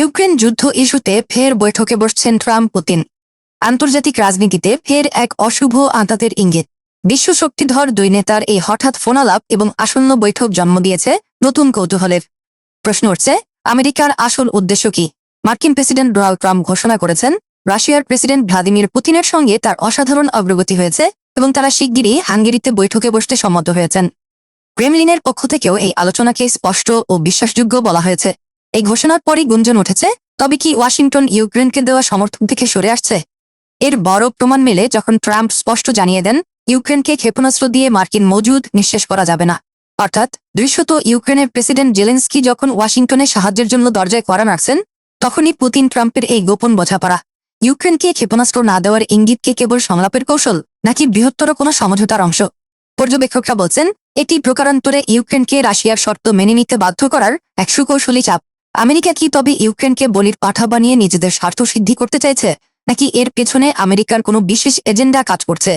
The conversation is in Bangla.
ইউক্রেন যুদ্ধ ইস্যুতে ফের বৈঠকে বসছেন ট্রাম্প, পুতিন। আন্তর্জাতিক রাজনীতিতে ফের এক অশুভ আঁতাতের ইঙ্গিত। বিশ্ব শক্তিধর দুই নেতার এই হঠাৎ ফোনালাপ এবং আসন্ন বৈঠক জন্ম দিয়েছে নতুন কৌতূহলের। প্রশ্ন উঠছে, আমেরিকার আসল উদ্দেশ্য কি? মার্কিন প্রেসিডেন্ট ডোনাল্ড ট্রাম্প ঘোষণা করেছেন, রাশিয়ার প্রেসিডেন্ট ভ্লাদিমির পুতিনের সঙ্গে তার অসাধারণ অগ্রগতি হয়েছে এবং তারা শিগগিরই হাঙ্গেরিতে বৈঠকে বসতে সম্মত হয়েছেন। ক্রেমলিনের পক্ষ থেকেও এই আলোচনাকে স্পষ্ট ও বিশ্বাসযোগ্য বলা হয়েছে। এই ঘোষণার পরই গুঞ্জন উঠেছে, তবে কি ওয়াশিংটন ইউক্রেনকে দেওয়া সমর্থক থেকে সরে আসছে? এর বড় প্রমাণ মেলে যখন ট্রাম্প স্পষ্ট জানিয়ে দেন, ইউক্রেনকে ক্ষেপণাস্ত্র দিয়ে মার্কিন মজুদ নিঃশেষ করা যাবে না। অর্থাৎ, দৃশ্যত ইউক্রেনের প্রেসিডেন্ট জেলেন্সকি যখন ওয়াশিংটনে সাহায্যের জন্য দরজায় করা নাড়ছেন, তখনই পুতিন ট্রাম্পের এই গোপন বোঝাপড়া। ইউক্রেনকে ক্ষেপণাস্ত্র না দেওয়ার ইঙ্গিতকে কেবল সংলাপের কৌশল, নাকি বৃহত্তর কোনো সমঝোতার অংশ? পর্যবেক্ষকরা বলছেন, এটি প্রকারান্তরে ইউক্রেনকে রাশিয়ার শর্ত মেনে নিতে বাধ্য করার এক সুকৌশলী চাপ। আমেরিকা কি তবে ইউক্রেনকে বলির পাঠা বানিয়ে নিজেদের স্বার্থ সিদ্ধি করতে চাইছে? নাকি এর পেছনে আমেরিকার কোনো বিশেষ এজেন্ডা কাজ করছে?